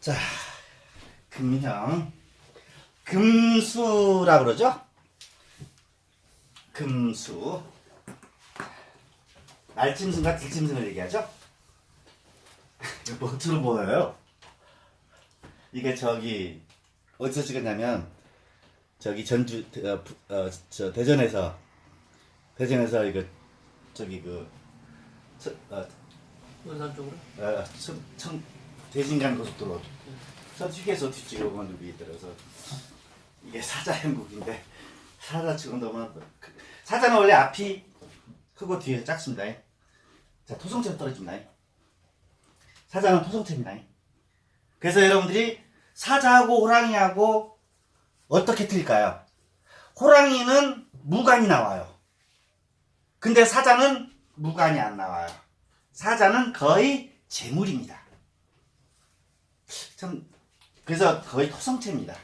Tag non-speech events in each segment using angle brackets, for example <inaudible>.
자, 금형. 금수라 그러죠? 금수. 날짐승과 들짐승을 얘기하죠? <laughs> 뭐처럼 보여요? 이게 저기, 어디서 찍었냐면, 저기 전주, 어, 부- 어, 저 대전에서, 대전에서 이거, 저기 그, 저, 어, 원산 쪽으로? 어, 청, 청, 대진간 고속도로 서쪽에서 뒤쪽으로 위에 들어서 이게 사자 형국인데 사자 지금 너무 그- 사자는 원래 앞이 크고 뒤에 작습니다. 자 토성체 떨어집니다. 사자는 토성체입니다. 그래서 여러분들이 사자하고 호랑이하고 어떻게 틀릴까요? 호랑이는 무관이 나와요. 근데 사자는 무관이 안 나와요. 사자는 거의 재물입니다. 참 그래서 거의 토성체입니다.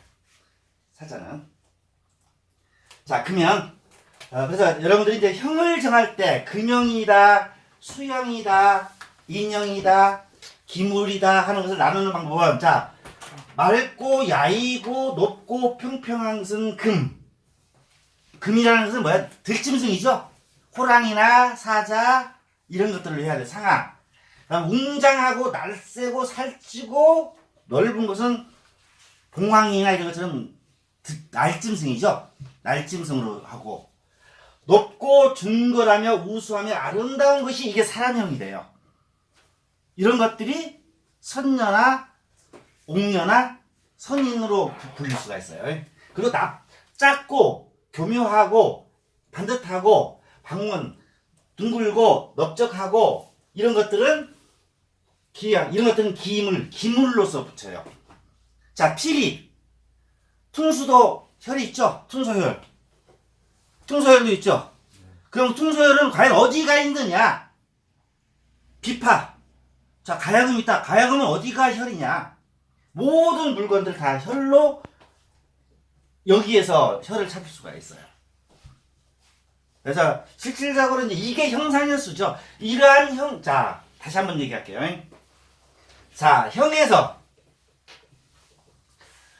사자는. 자 그러면 어, 그래서 여러분들이 이제 형을 정할 때 금형이다, 수형이다, 인형이다, 기물이다 하는 것을 나누는 방법은 자 맑고 야이고 높고 평평한 것은 금. 금이라는 것은 뭐야? 들짐승이죠. 호랑이나 사자 이런 것들을 해야 돼. 그다음 웅장하고 날쌔고 살찌고 넓은 것은 봉황이나 이런 것처럼 드- 날짐승이죠. 날짐승으로 하고 높고 중거라며 우수하며 아름다운 것이 이게 사람형이 돼요. 이런 것들이 선녀나 옥녀나 선인으로 부- 불릴 수가 있어요. 그리고 나 작고 교묘하고 반듯하고 방문 둥글고 넓적하고 이런 것들은 기양 이런 것들은 기물 기물로서 붙여요. 자 피리 퉁수도 혈이 있죠. 퉁소혈 퉁소혈도 있죠. 그럼 퉁소혈은 과연 어디가 있느냐? 비파 자 가야금 있다. 가야금은 어디가 혈이냐? 모든 물건들 다 혈로 여기에서 혈을 찾을 수가 있어요. 그래서 실질적으로 이제 이게 형상현수죠. 이러한 형, 자 다시 한번 얘기할게요. 자 형에서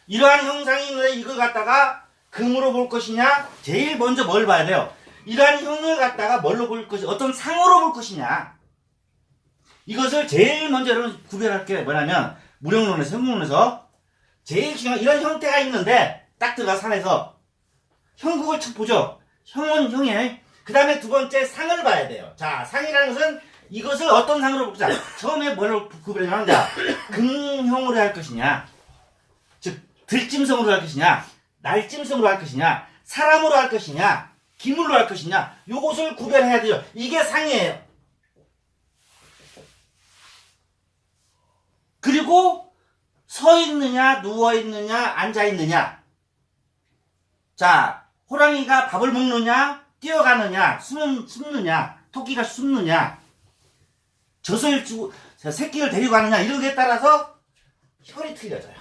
이러한 형상이 있는데 이걸 갖다가 금으로 볼 것이냐? 제일 먼저 뭘 봐야 돼요? 이러한 형을 갖다가 뭘로 볼 것이 어떤 상으로 볼 것이냐? 이것을 제일 먼저 여러분 구별할 게 뭐냐면 무령론에서 형문론에서 제일 중요한 이런 형태가 있는데 딱 들어가 산에서 형국을 척 보죠. 형은 형에 그 다음에 두 번째 상을 봐야 돼요. 자 상이라는 것은 이것을 어떤 상으로 보자. 처음에 뭘로 구별하냐면 자 금형으로 할 것이냐, 즉 들짐승으로 할 것이냐, 날짐승으로 할 것이냐, 사람으로 할 것이냐, 기물로 할 것이냐, 요것을 구별해야 돼요. 이게 상이에요. 그리고 서 있느냐, 누워 있느냐, 앉아 있느냐. 자, 호랑이가 밥을 먹느냐, 뛰어가느냐, 숨, 숨느냐, 토끼가 숨느냐, 젖을 주고, 자, 새끼를 데리고 가느냐, 이런 게 따라서 혈이 틀려져요.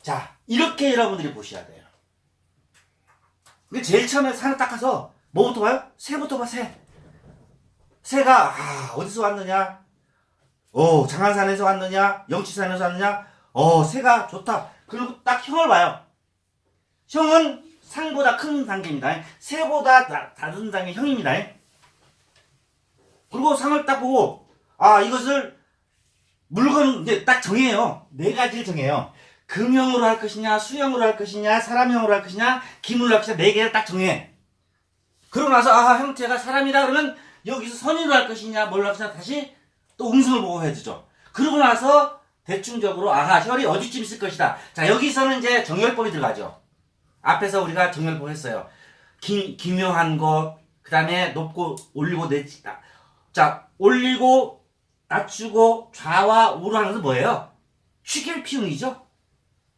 자, 이렇게 여러분들이 보셔야 돼요. 제일 처음에 산을 닦아서 뭐부터 봐요? 새부터 봐, 새. 새가, 아, 어디서 왔느냐? 어, 장안산에서 왔느냐? 영치산에서 왔느냐? 어, 새가 좋다. 그리고 딱 형을 봐요. 형은 상보다 큰 단계입니다. 새보다 나- 다른 단계 형입니다. 그리고 상을 딱 보고, 아, 이것을 물건 이제 딱 정해요. 네 가지를 정해요. 금형으로 할 것이냐, 수형으로 할 것이냐, 사람형으로 할 것이냐, 기물로 할 것이냐, 네 개를 딱 정해. 그러고 나서, 아, 형태가 사람이다 그러면 여기서 선인으로 할 것이냐, 뭘로 할 것이냐, 다시 또 음성을 보고 해주죠. 그러고 나서 대충적으로, 아하, 혈이 어디쯤 있을 것이다. 자, 여기서는 이제 정열법이 들어가죠. 앞에서 우리가 정열법 했어요. 기, 기묘한 것, 그 다음에 높고 올리고 내치다. 자, 올리고 낮추고 좌와 우로 하는 것은 뭐예요? 취길 피움이죠?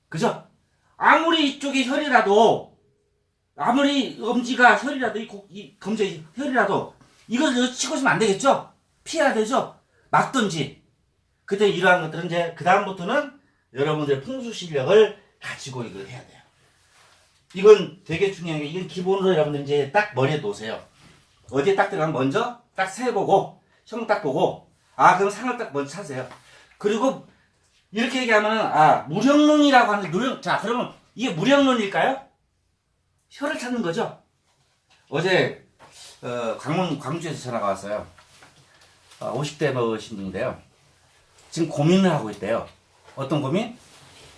그죠? 아무리 이쪽이 혈이라도, 아무리 엄지가 혈이라도, 이, 고- 이 검지 혈이라도, 이것을 치고 있으면 안 되겠죠? 피해야 되죠? 막든지. 그때 이러한 것들은 이제, 그 다음부터는 여러분들의 풍수 실력을 가지고 이걸 해야 돼요. 이건 되게 중요한 게, 이건 기본으로 여러분들 이제 딱 머리에 놓으세요. 어디에 딱 들어가면 먼저 딱 세 보고, 형 딱 보고, 아, 그럼 상을 딱 먼저 찾으세요. 그리고 이렇게 얘기하면 아 무력론이라고 하는데 무력 자 그러면 이게 무력론일까요? 혀를 찾는 거죠. 어제 어, 광문 광주에서 전화가 왔어요. 어, 50대 먹으신 분인데요. 지금 고민을 하고 있대요. 어떤 고민?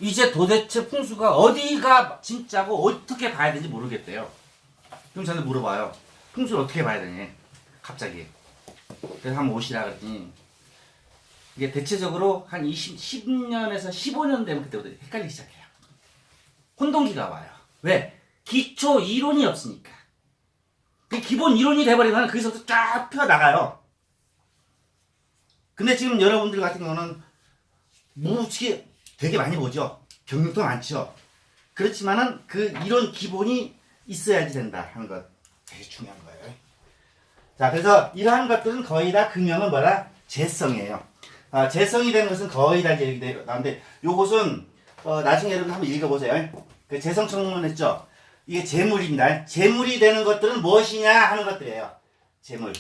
이제 도대체 풍수가 어디가 진짜고 어떻게 봐야 되는지 모르겠대요. 그럼 저한테 물어봐요. 풍수를 어떻게 봐야 되니? 갑자기. 그래서 한번 오시라 그랬더니 이게 대체적으로 한 20, 10년에서 15년 되면 그때부터 헷갈리기 시작해요. 혼동기가 와요. 왜? 기초 이론이 없으니까. 그 기본 이론이 돼버리면 거기서부터 쫙 펴나가요. 근데 지금 여러분들 같은 경우는 무지개 되게 많이 보죠. 경력도 많죠. 그렇지만은 그 이론 기본이 있어야지 된다 하는 것 되게 중요한 거예요. 자, 그래서 이러한 것들은 거의 다 금형은 뭐라? 재성이에요. 아, 재성이 되는 것은 거의 다 이제 이렇게 나오는데 요것은 어, 나중에 여러분 한번 읽어보세요. 그 재성 청문 했죠. 이게 재물입니다. 재물이 되는 것들은 무엇이냐 하는 것들이에요. 재물.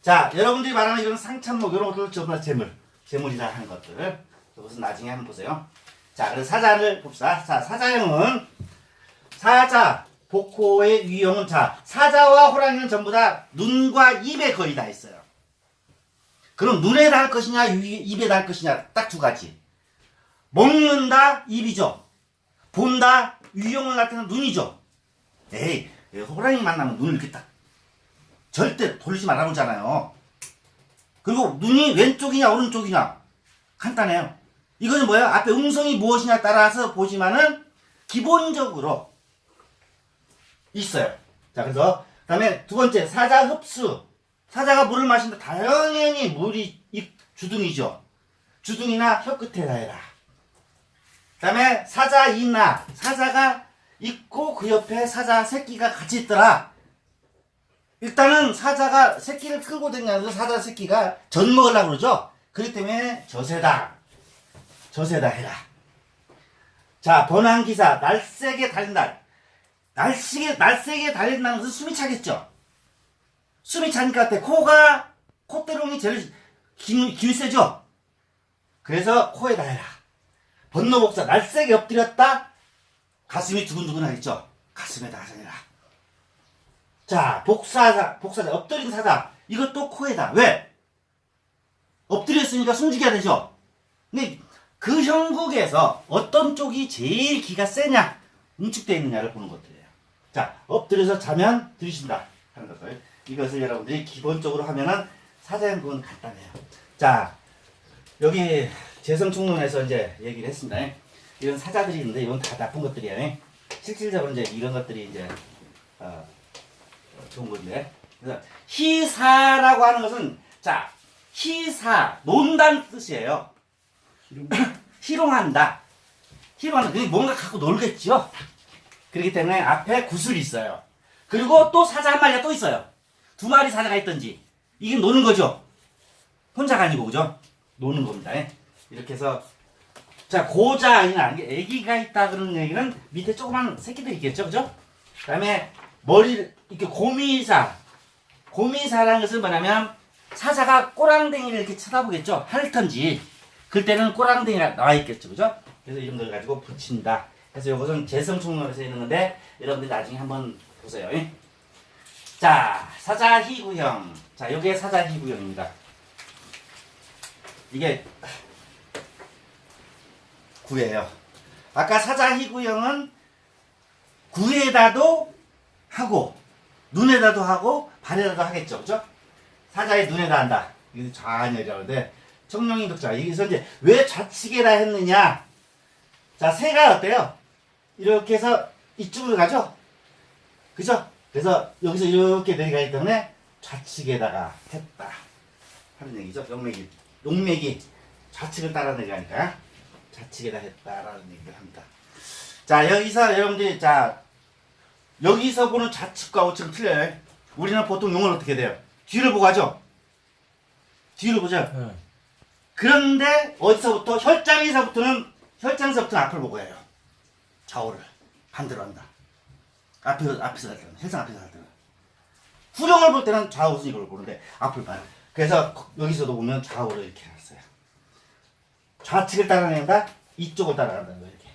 자, 여러분들이 말하는 이런 상참목 이런 것들 전부 다 재물, 재물이다 하는 것들. 이것은 나중에 한번 보세요. 자, 그래서 사자를 봅시다. 자, 사자형은 사자, 복호의 유형은 자, 사자와 호랑이는 전부 다 눈과 입에 거의 다 있어요. 그럼 눈에 닿을 것이냐, 유- 입에 닿을 것이냐, 딱 두 가지. 먹는다, 입이죠. 본다, 유형을 나타내는 눈이죠. 에이, 호랑이 만나면 눈을 이렇게 딱 절대 돌리지 말라고 하잖아요. 그리고 눈이 왼쪽이냐 오른쪽이냐 간단해요. 이거는 뭐야? 앞에 음성이 무엇이냐 따라서 보지만은 기본적으로 있어요. 자, 그래서 그 다음에 두 번째 사자 흡수. 사자가 물을 마신다. 당연히 물이 입 주둥이죠. 주둥이나 혀 끝에 다해라. 그 다음에 사자 이나 사자가 있고 그 옆에 사자 새끼가 같이 있더라. 일단은 사자가 새끼를 끌고 다니면서 사자 새끼가 젖 먹으려고 그러죠. 그렇기 때문에 저세다. 저세다 해라. 자, 번항기사, 날쌔게 달린다. 날쌔게, 날쌔게 달린다는 것은 숨이 차겠죠. 숨이 차니까. 코가, 콧대롱이 제일 긴, 긴 세죠. 그래서 코에다 해라. 번노복사, 날쌔게 엎드렸다. 가슴이 두근두근 하겠죠. 가슴에다 하라. 자, 복사자, 복사자, 엎드린 사자. 이것도 코에다. 왜? 엎드렸으니까 숨죽여야 되죠. 근데 그 형국에서 어떤 쪽이 제일 기가 세냐, 응축되어 있느냐를 보는 것들이에요. 자, 엎드려서 자면 들으신다 하는 것들. 이것을 여러분들이 기본적으로 하면은 사자형국은 간단해요. 자, 여기 재성충론에서 이제 얘기를 했습니다. 이런 사자들이 있는데 이건 다 나쁜 것들이에요. 실질적으로 이제 이런 것들이 이제 어, 좋은 건데. 그래서 희사라고 하는 것은 자 희사 논다는 뜻이에요. 희롱한다. 희롱한다. 그게 뭔가 갖고 놀겠죠. 그렇기 때문에 앞에 구슬이 있어요. 그리고 또 사자 한 마리가 또 있어요. 두 마리 사자가 있던지 이게 노는 거죠. 혼자가 아니고 그죠? 노는 겁니다. 예. 이렇게 해서 자 고자 아니나 이게 아기가 있다 그런 얘기는 밑에 조그만 새끼들이 있겠죠, 그죠? 그 다음에 머리 이렇게 고미사 고미사라는 것은 뭐냐면 사자가 꼬랑댕이를 이렇게 쳐다보겠죠 핥던지 그때는 꼬랑댕이가 나와 있겠죠 그죠 그래서 이런 걸 가지고 붙인다 그래서 이것은 재성충론에서 있는 건데 여러분들 나중에 한번 보세요 예? 자 사자희 구형 자 요게 사자희 구형입니다 이게 구예요 아까 사자희 구형은 구에다도 하고 눈에다도 하고 발에다도 하겠죠, 그죠? 사자의 눈에다 한다. 이게 좌녀라는데 청룡이 독자. 여기서 이제 왜 좌측에다 했느냐? 자, 새가 어때요? 이렇게 해서 이쪽으로 가죠, 그죠? 그래서 여기서 이렇게 내려가기 때문에 좌측에다가 했다 하는 얘기죠. 용맥이 용맥이 좌측을 따라 내려가니까 좌측에다 했다라는 얘기를 합니다. 자 여기서 여러분들이 자 여기서 보는 좌측과 우측은 틀려요. 우리는 보통 용어는 어떻게 돼요? 뒤를 보고 하죠? 뒤를 보죠? 네. 그런데 어디서부터? 혈장에서부터는 혈장에서부터는 앞을 보고 해요. 좌우를 반대로 한다. 앞에, 앞에서 할 때는, 혈장 앞에서 할 때는. 후령을 볼 때는 좌우 순이걸 보는데 앞을 봐요. 그래서 거- 여기서도 보면 좌우를 이렇게 해놨어요. 좌측을 따라낸다. 이쪽을 따라간다는 거예요. 이렇게.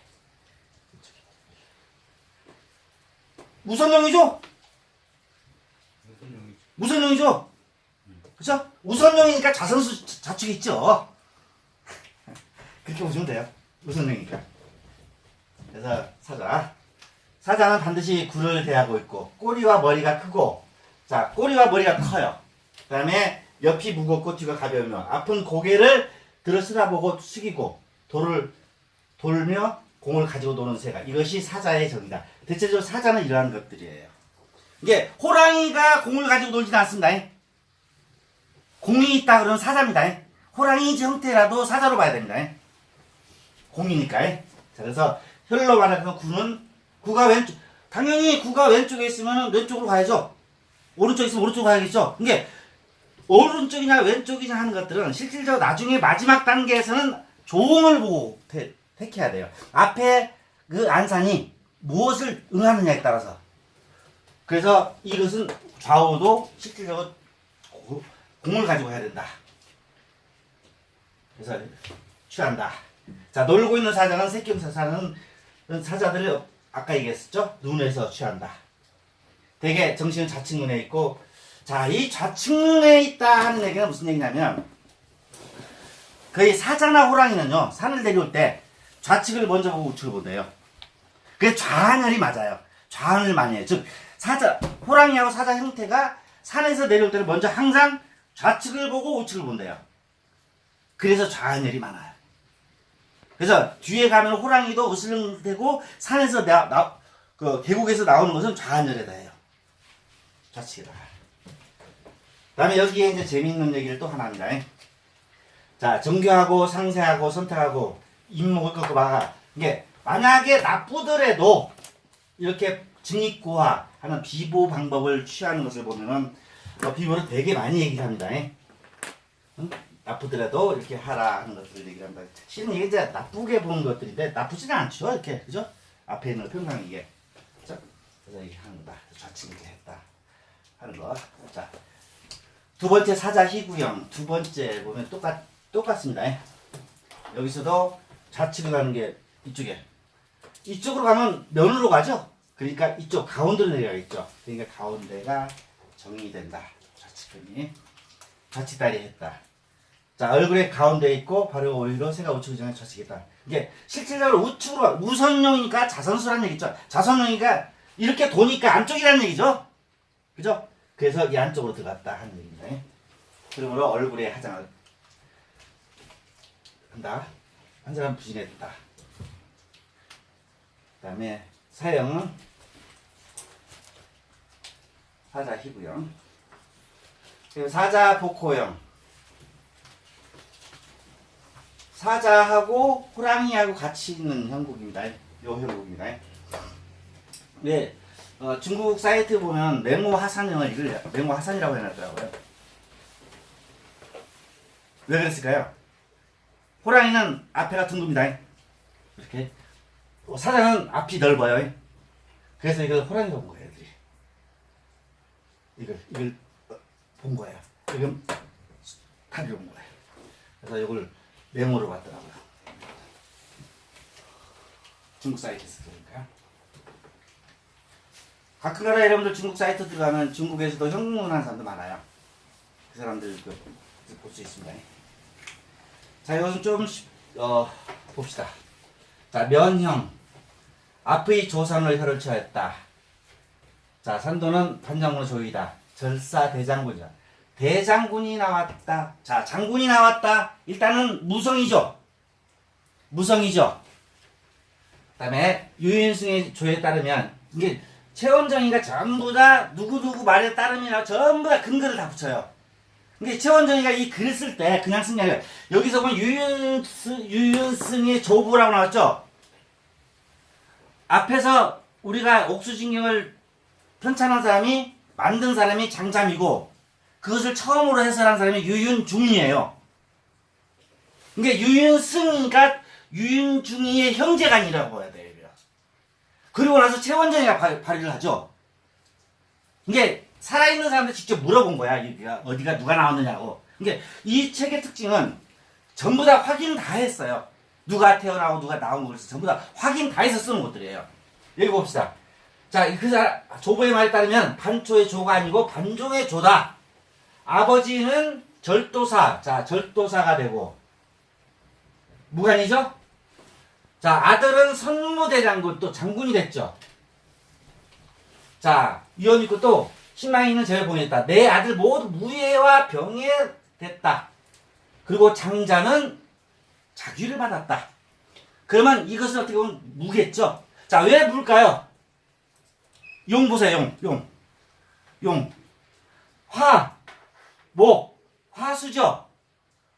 우선형이죠? 우선형이죠? 그죠? 우선형이니까 자선수 좌측에 있죠. <laughs> 그렇게 보시면 돼요. 우선형이니까. 그래서 사자. 사자는 반드시 굴을 대하고 있고 꼬리와 머리가 크고 자 꼬리와 머리가 커요. 그 다음에 옆이 무겁고 뒤가 가벼우며 아픈 고개를 들어 쓰다보고 숙이고 돌을 돌며 공을 가지고 노는 새가 이것이 사자의 정이다. 대체적으로 사자는 이러한 것들이에요. 이게 호랑이가 공을 가지고 놀지는 않습니다. 공이 있다 그러면 사자입니다. 호랑이 형태라도 사자로 봐야 됩니다. 공이니까. 자, 그래서 혈로 말하면 구는 구가 왼쪽 당연히 구가 왼쪽에 있으면 왼쪽으로 가야죠. 오른쪽에 있으면 오른쪽으로 가야겠죠. 이게 오른쪽이냐 왼쪽이냐 하는 것들은 실질적으로 나중에 마지막 단계에서는 조응을 보고 택, 택해야 돼요. 앞에 그 안산이 무엇을 응하느냐에 따라서. 그래서 이것은 좌우도 실질적으로 고- 공을 가지고 해야 된다. 그래서 취한다. 자 놀고 있는 사자는 새끼 사자는 사자들이 아까 얘기했었죠. 눈에서 취한다. 대개 정신은 좌측 눈에 있고 자 이 좌측 눈에 있다 하는 얘기는 무슨 얘기냐면 거의 사자나 호랑이는요 산을 내려올 때 좌측을 먼저 보고 우측을 본대요. 그게 좌안열이 맞아요. 좌안을 많이 해요. 즉 사자 호랑이하고 사자 형태가 산에서 내려올 때는 먼저 항상 좌측을 보고 우측을 본대요. 그래서 좌안열이 많아요. 그래서 뒤에 가면 호랑이도 으슬렁대고 산에서 나, 나, 그 계곡에서 나오는 것은 좌안열에다 해요. 좌측에다. 그다음에 여기에 이제 재미있는 얘기를 또 하나 합니다. 자, 정교하고 상세하고 선택하고 입목을 꺾고 막아. 이게 만약에 나쁘더라도 이렇게 증익고화 하는 비보 방법을 취하는 것을 보면은 어, 비보를 되게 많이 얘기를 합니다. 응? 나쁘더라도 이렇게 하라 하는 것들을 얘기를 합니다. 실은 이게 이제 나쁘게 보는 것들인데 나쁘지는 않죠. 이렇게 그죠? 앞에 있는 평상 이게. 자, 그래서 이렇게 하는 거다. 좌측 이렇게 했다 하는 거. 자, 두 번째 사자 희구형 두 번째 보면 똑같 똑같습니다. 여기서도 좌측을 가는 게 이쪽에 이쪽으로 가면 면으로 가죠. 그러니까 이쪽 가운데로 내려가겠죠. 그러니까 가운데가 정리된다. 좌측근이 좌측다리 했다. 자 얼굴에 가운데 있고 바로 오히려 새가 우측 전에 좌측이다. 이게 실질적으로 우측으로 가- 우선용이니까 자선수라는 얘기죠. 자선용이가 이렇게 도니까 안쪽이라는 얘기죠. 그죠? 그래서 이 안쪽으로 들어갔다 하는 얘기입니다. 그러므로 얼굴에 화장을 한다. 한 사람 부진했다. 그 다음에 사형은 사자 희구형 그리고 사자 복호형 사자하고 호랑이하고 같이 있는 형국입니다. 요 형국입니다. 네, 어, 중국 사이트 보면 맹호 하산형을 이걸 맹호 하산이라고 해놨더라고요. 왜 그랬을까요? 호랑이는 앞에가 둥굽니다. 이렇게 어, 사자는 앞이 넓어요. 그래서 이걸 호랑이가 본 거예요. 애들이. 이걸 이걸 어, 본 거예요. 지금 타기로 본 거예요. 그래서 이걸 메모로 봤더라고요. 중국 사이트에서 그러니까요. 가끔 가다 여러분들 중국 사이트 들어가면 중국에서도 형문하는 사람도 많아요. 그 사람들 볼 수 있습니다. 자, 이것은 좀 쉽- 어, 봅시다. 자, 면형. 앞의 조선을 혀를 처했다. 자, 산도는 판장군의 조이다. 절사 대장군이다. 대장군이 나왔다. 자, 장군이 나왔다. 일단은 무성이죠. 무성이죠. 그다음에 유인승의 조에 따르면 이게 최원정이가 전부 다 누구누구 말에 따르면 전부 다 근거를 다 붙여요. 근데 최원정이가 이 글을 쓸 때 그냥 쓴 게 아니라 여기서 보면 유윤스, 유윤승의 조부라고 나왔죠? 앞에서 우리가 옥수진경을 편찬한 사람이 만든 사람이 장잠이고 그것을 처음으로 해설한 사람이 유윤중이에요. 그러니까 유윤승이가 유윤중이의 형제가 아니라고 해야 돼요. 그리고 나서 최원정이가 발- 발의를 하죠. 이게 살아있는 사람들 직접 물어본 거야. 여기가 어디가 누가 나왔느냐고. 이게 이 책의 특징은 전부 다 확인 다 했어요. 누가 태어나고 누가 나온 그래서 전부 다 확인 다 해서 쓰는 것들이에요. 여기 봅시다. 자, 그 사람, 조보의 말에 따르면 반초의 조가 아니고 반종의 조다. 아버지는 절도사, 자, 절도사가 되고, 무관이죠? 자, 아들은 선무대장군, 또 장군이 됐죠. 자, 위험 있고 또, 신망이 있는 제를 보냈다. 내 아들 모두 무예와 병에 됐다. 그리고 장자는 자귀를 받았다. 그러면 이것은 어떻게 보면 무겠죠? 자, 왜 물까요? 용 보세요, 용, 용. 용. 화, 목, 화수죠?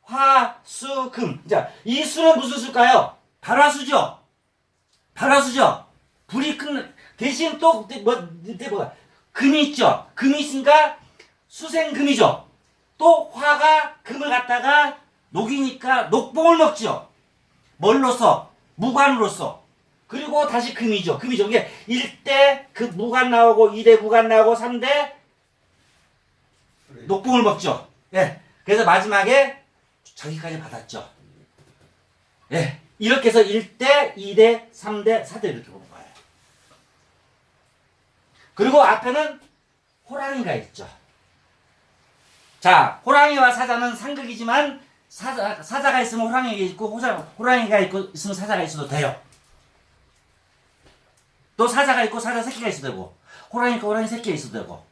화, 수, 금. 자, 이 수는 무슨 수일까요? 발화수죠? 발화수죠? 불이 큰, 대신 또, 뭐, 뭐가, 금이 있죠? 금이 있으니까 수생금이죠? 또 화가 금을 갖다가 녹이니까 녹봉을 먹죠? 뭘로써? 무관으로서. 그리고 다시 금이죠. 금이죠. 이게 1대 그 무관 나오고 2대 무관 나오고 3대 녹봉을 먹죠. 예. 그래서 마지막에 자기까지 받았죠. 예. 이렇게 해서 1대, 2대, 3대, 4대 이렇게 보는 거예요. 그리고 앞에는 호랑이가 있죠. 자, 호랑이와 사자는 상극이지만 사자, 사자가 있으면 호랑이가 있고 호자, 호랑이가 있고 있으면 사자가 있어도 돼요. 또 사자가 있고 사자 새끼가 있어도 되고 호랑이가 호랑이 새끼가 있어도 되고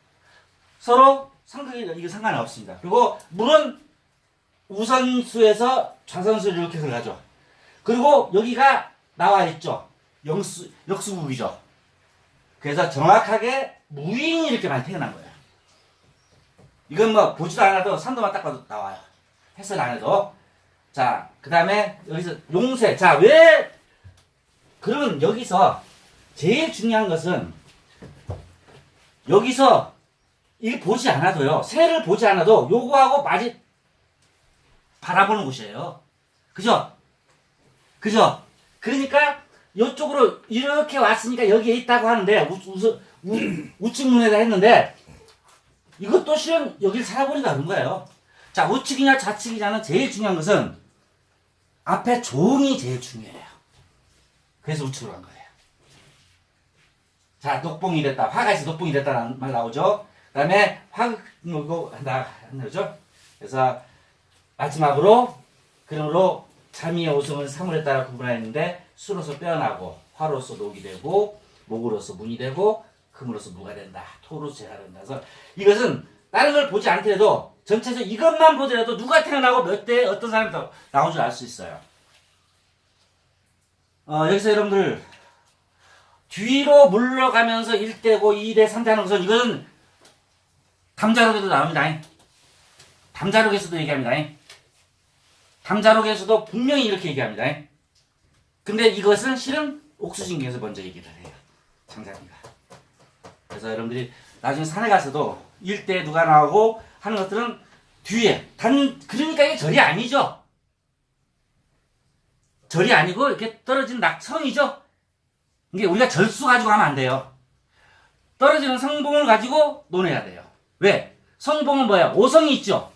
서로 상극이 이게 상관이 없습니다. 그리고 물은 우선수에서 좌선수를 이렇게 들어가죠. 그리고 여기가 나와 있죠. 영수 역수국이죠. 그래서 정확하게 무인이 이렇게 많이 태어난 거예요. 이건 뭐 보지도 않아도 산도만 딱 봐도 나와요. 해설 안 해도. 자, 그 다음에 여기서 용세. 자, 왜, 그러면 여기서 제일 중요한 것은 여기서 이 보지 않아도요. 새를 보지 않아도 요거하고 맞이 바라보는 곳이에요. 그죠? 그죠? 그러니까 이쪽으로 이렇게 왔으니까 여기에 있다고 하는데 우측 눈에다 했는데 이것도 실은 여기를 살아보니까 그런 거예요. 자, 우측이냐 좌측이냐는 제일 중요한 것은 앞에 종이 제일 중요해요. 그래서 우측으로 간 거예요. 자, 녹봉이 됐다. 화가 있어 녹봉이 됐다는 말 나오죠. 그 다음에 화, 이거 한다, 한다, 그죠? 그래서 마지막으로, 그러므로 자미의 오성은 사물에 따라 구분하였는데, 수로서 빼어나고, 화로서 녹이 되고, 목으로서 문이 되고, 금으로서 무가 된다. 토로서 재가 된다. 그래서 이것은 다른 걸 보지 않더라도 전체적으로 이것만 보더라도 누가 태어나고 몇 대 어떤 사람이 더 나온 줄 알 수 있어요. 어, 여기서 여러분들 뒤로 물러가면서 1대고 2대 3대 하는 것은 이것은 담자록에도 나옵니다. 담자록에서도 얘기합니다. 담자록에서도 분명히 이렇게 얘기합니다. 근데 이것은 실은 옥수진경에서 먼저 얘기를 해요. 장자기가. 그래서 여러분들이 나중에 산에 가서도 일대 누가 나오고 하는 것들은 뒤에 단 그러니까 이게 절이 아니죠. 절이 아니고 이렇게 떨어진 낙성이죠. 이게 우리가 절수 가지고 하면 안 돼요. 떨어지는 성봉을 가지고 논해야 돼요. 왜? 성봉은 뭐야? 오성이 있죠.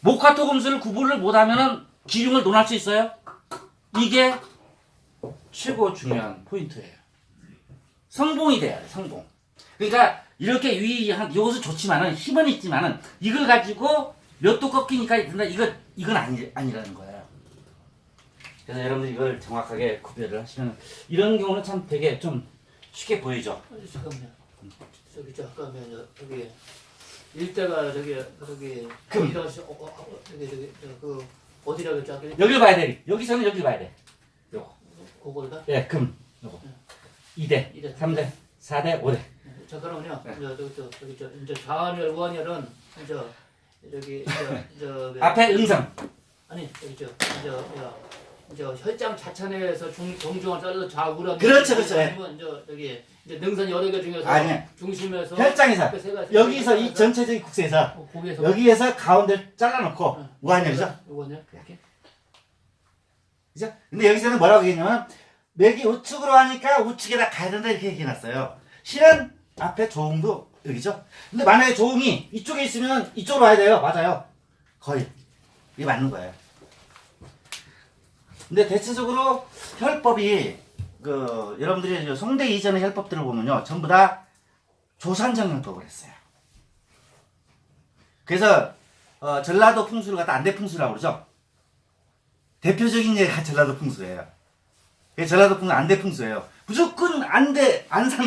목화토금수를 구분을 못하면은 기흉을 논할 수 있어요? 이게 최고 중요한 포인트예요. 성봉이 돼야 돼, 성봉. 그러니까 이렇게 위한 이것은 좋지만은 힘은 있지만은 이걸 가지고 몇 도 꺾이니까 된다. 이거 이건 아니 아니라는 거예요. 그래서 여러분들 이걸 정확하게 구별을 하시면 이런 경우는 참 되게 좀 쉽게 보이죠. 잠깐만요. 저기 잠깐만요. 저기 일대가 저기 저기 금. 어디라고 시- 어, 어, 어, 저기 저기 저, 그 어디라고 했죠? 아까 여기를 봐야 돼. 여기서는 여기를 봐야 돼. 요거. 그걸 다? 예, 금. 요거. 2대, 이대. 3대, 4대, 5대. 자 그러면요. 네. 저, 저, 저, 저기 저 이제 좌완열 우완열은 저 저기 저, 저 앞에 응성. 아니 저기 저저 저 혈장 자찬에서 중 정중앙 잘라서 좌우랑 그렇죠, 그렇죠. 예. 아니면 저 저기 이제 능선 여러 개 중에서 아니요. 중심에서 혈장에서 앞에 세 여기서 이 전체적인 국세에서 어, 거기에서 여기에서 가운데를 잘라놓고 응. 우한열이죠. 우완열 이렇게 그죠? 근데 여기서는 뭐라고 얘기했냐면 맥이 우측으로 하니까 우측에다 가야 된다 이렇게 얘기해놨어요. 실은 앞에 조응도 여기죠. 근데 만약에 조응이 이쪽에 있으면 이쪽으로 와야 돼요. 맞아요. 거의. 이게 맞는 거예요. 근데 대체적으로 혈법이 그 여러분들이 저 송대 이전의 혈법들을 보면요 전부 다 조산정 혈법을 했어요. 그래서 어, 전라도 풍수를 갖다 안대 풍수라고 그러죠. 대표적인 예가 <laughs> 전라도 풍수예요. 전라도 풍수 안대 풍수예요. 무조건 안대 안산